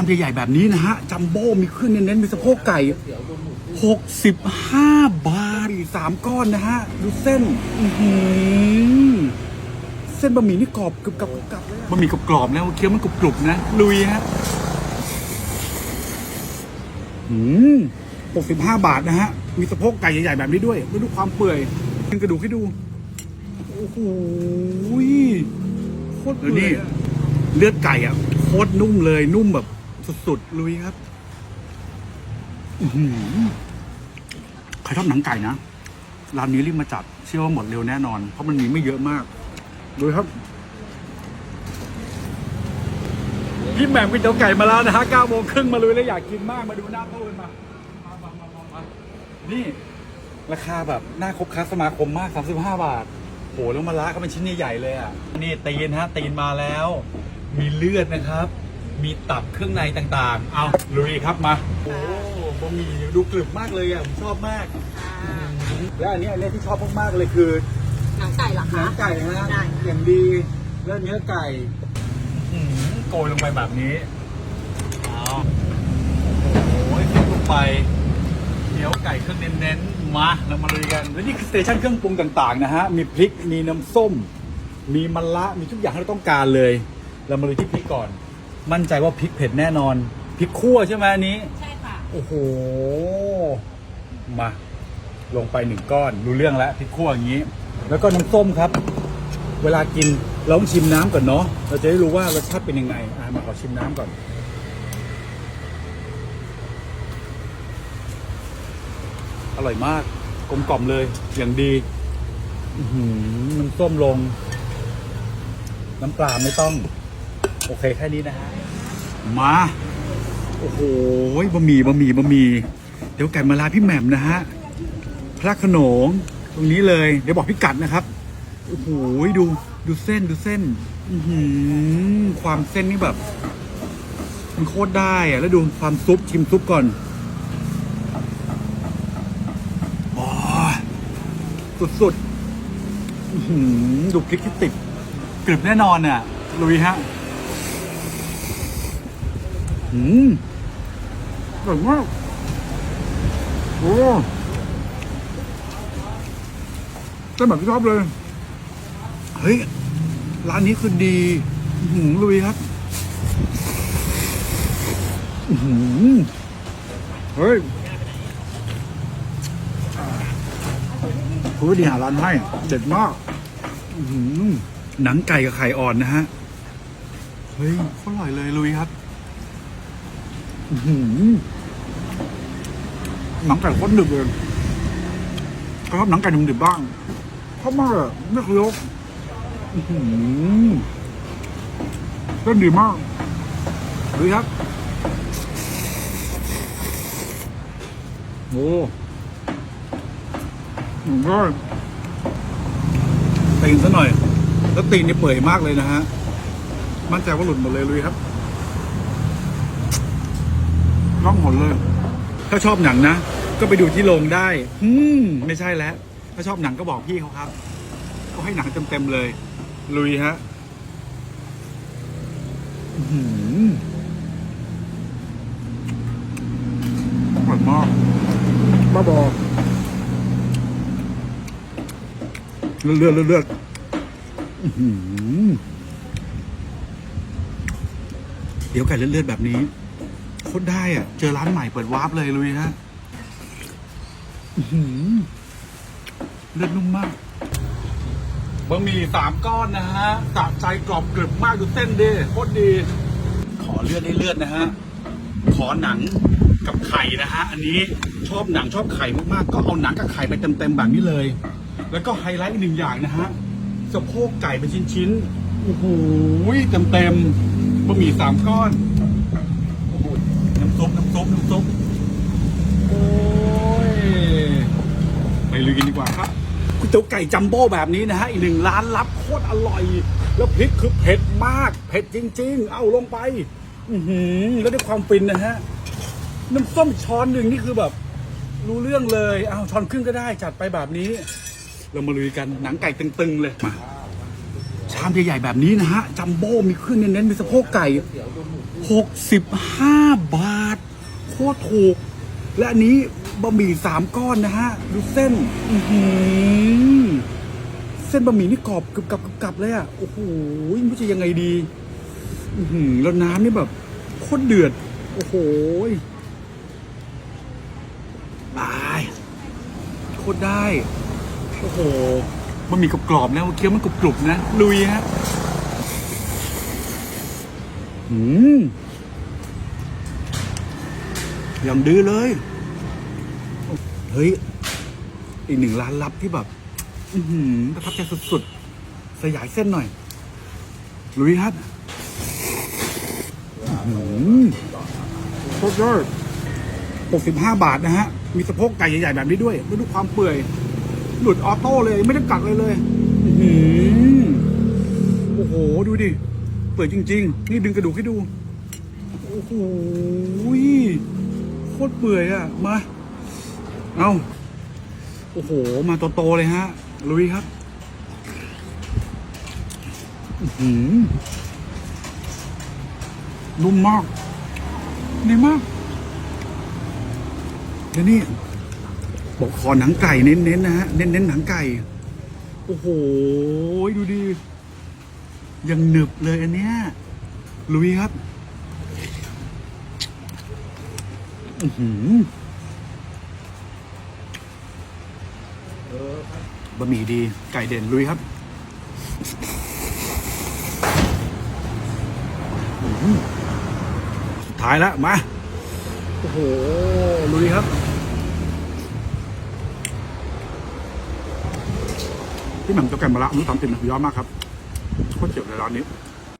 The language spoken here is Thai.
ามใหญ่ๆแบบนี้นะฮะ จัมโบ้มีเครื่องเน้นๆมีสะโพกไก่ 65 บาทสามก้อนนะฮะ ดูเส้นอื้อหือเส้นบะหมี่นี่กรอบกรึบกรับกรับเลยอะบะหมี่กรอบๆนะเคี้ยวมันกรุบๆนะ ลุยฮะอืม65 บาทนะฮะ มีสะโพกไก่ใหญ่ๆแบบนี้ด้วยแล้วดูความเปื่อยขึ้นกระดูกให้ดู โอ้โหโคตรเปื่อยอะเลือดไก่อะโคตรนุ่มเลยนุ่มแบบ สุดๆลุยครับอื้อหือใครชอบหนังไก่นะร้านนี้รีบมาจัดเชื่อว่าหมดเร็วแน่นอน เพราะมันมีไม่เยอะมากดูครับ พี่แหม่มกินเตี๋ยวไก่มาแล้วนะฮะ9โมงครึ่งมาเลยแล้วอยากกินมากมาดูหน้าตู้กันมามามามามามานี่ ราคาแบบหน้าครบค้าสมาคมมาก 35 บาท โหแล้วมาละก็เป็นชิ้นใหญ่ๆเลยอะ นี่ตีนฮะตีนมาแล้ว มีเลือดนะครับ มีตับเครื่องในต่างๆ เอาลุยครับมา โอ้บะหมี่ดูกรึบมากเลยอะผมชอบมาก และอันนี้อันนี้ที่ชอบมากๆเลยคือหนังไก่เหรอหนัคะ งไก่นะฮะได้ อย่างดีแล้วเนื้อไก่อื้อหือโกยลงไปแบบนี้เอาโอ้โหคลุกลงไปเดี๋ยวไก่เครื่องเน้นๆมาเรามาเลยกันแล้วนี่คือสเตชันเครื่องปรุงต่างๆนะฮะมีพริกมีน้ำส้ม มีมะระมีทุกอย่างที่เราต้องการเลย เรามาเลยที่พริกก่อน มั่นใจว่าพริกเผ็ดแน่นอนพริกคั่วใช่ไหมอันนี้ ใช่ค่ะ โอ้โห มา ลงไปหนึ่งก้อนรู้เรื่องแล้วพริกคั่วอย่างนี้ แล้วก็น้ำส้มครับ เวลากินเราต้องชิมน้ำก่อนเนาะเราจะได้รู้ว่ารสชาติเป็นยังไงอะมาขอชิมน้ำก่อน อร่อยมากกลมกล่อมเลยอย่างดีอื้อหือน้ำส้มลง น้ำปลาไม่ต้อง โอเคแค่นี้นะฮะมา โอ้โหบะหมี่บะหมี่บะหมี่เดี๋ยวไก่มาลาพี่แหม่มนะฮะพระขนงตรงนี้เลย เดี๋ยวบอกพิกัดนะครับโอ้โหดูดูเส้นดูเส้น อือหือความเส้นนี่แบบ มันโคตรได้อะแล้วดูความซุปชิมซุปก่อนอ๋อสุดๆอื้อหือดูพริกที่ติดกรึบแน่นอนอะลุยฮะ อืมอร่อยมากโอ้เส้นแบบที่ชอบเลย เฮ้ย ร้านนี้คือดีหือลุยครับหือเฮ้ยคุณวิธีหาร้านให้เด็ดมากหือหนังไก่กับไข่อ่อนนะฮะ เฮ้ยโคตรอร่อยเลยลุยครับ หนังไก่โคตรหนึบเลยชอบหนังไก่หนุ่มดิบบ้างชอบมากเลยไม่เคยยกเส้นดีมากดูครับ โอ้หนุ่มก็ตีนซะหน่อย แล้วตีนนี่เปื่อยมากเลยนะฮะ มั่นใจว่าหลุดหมดเลยลุยครับ ร่องหนเลย ถ้าชอบหนังนะ ก็ไปดูที่โรงได้ อืมไม่ใช่แล้ว ถ้าชอบหนังก็บอกพี่เขาครับก็ให้หนังเต็มๆเลย ลุยฮะอื้อหืออร่อยมากบ้าบอเลือดเลือดเลือดเดี๋ยวไก่เลือดๆแบบนี้ คตรได้อะ เจอร้านใหม่เปิดวาร์ปเลยลุยฮะอื้อหือเลือดนุ่มมากบะหมี่สามก้อนนะฮะสะใจกรอบกรึบมากดูเส้นดิโคตรดี ขอเลือดได้เลือดนะฮะ ขอหนังกับไข่นะฮะ อันนี้ชอบหนังชอบไข่มากๆ ก็เอาหนังกับไข่ไปเต็มๆแบบนี้เลย แล้วก็ไฮไลท์อีกหนึ่งอย่างนะฮะสะโพกไก่เป็นชิ้นๆโอ้โหเต็มๆบะหมี่สามก้อน โอ้โหน้ำซุปน้ำซุปน้ำซุปโอ้ยไป ลุยกันดีกว่าครับก๋วยเตี๋ยวไก่จัมโบ้แบบนี้นะฮะอีกหนึ่งร้านลับโคตรอร่อย แล้วพริกคือเผ็ดมากเผ็ดจริง ๆ เอาลงไป อือหือแล้วด้วยความฟินนะฮะน้ำส้มช้อนหนึ่งนี่คือแบบ รู้เรื่องเลยเอาช้อนครึ่งก็ได้จัดไปแบบนี้ เรามาลุยกันหนังไก่ตึงๆเลยมาชามใหญ่ๆแบบนี้นะฮะจัมโบ้มีเครื่องเน้นๆมีสะโพกไก่หกสิบห้าบาท โคตรถูก และอันนี้ บะหมี่สามก้อนนะฮะ ดูเส้น อือหือ เส้นบะหมี่นี่กรอบกรึบกรับกรึบกรับเลยอะ โอ้โหไม่รู้จะยังไงดี อือหือ แล้วน้ำนี่แบบโคตรเดือด โอ้โหตายโคตรได้ โอ้โหบะหมี่กรอบๆนะเคี้ยวมันกรุบๆนะ ลุยฮะ อืมอย่างดื้อเลย เฮ้ย อีกหนึ่งร้านลับที่แบบ อือหือประทับใจสุดๆ สยายเส้นหน่อย ลุยครับอื้อหือโคตรยอด65 บาทนะฮะ มีสะโพกไก่ใหญ่ๆแบบนี้ด้วยแล้วดูความเปื่อย หลุดออโต้เลย ไม่ได้กัดเลยเลยอื้อหือโอ้โห ดูดิ เปื่อยจริง ๆ นี่ดึงกระดูกให้ดู โอ้โหโคตรเปื่อยอะมา เอาโอ้โห มาโตๆเลยฮะ ลุยครับ อื้อหือนุ่มมากดีมากแล้วนี่บอกขอหนังไก่เน้นๆนะฮะ เน้นๆหนังไก่ โอ้โห ดูดิยังหนึบเลยอันเนี้ย ลุยครับ อือหือ บะหมี่ดีไก่เด่นลุยครับสุดท้ายแล้วมา โอ้โห ลุยครับพี่หม่ำตะแกรมมาละอนุสามสิบนะยอดมากครับโคตรเจ๋งเลยร้านนี้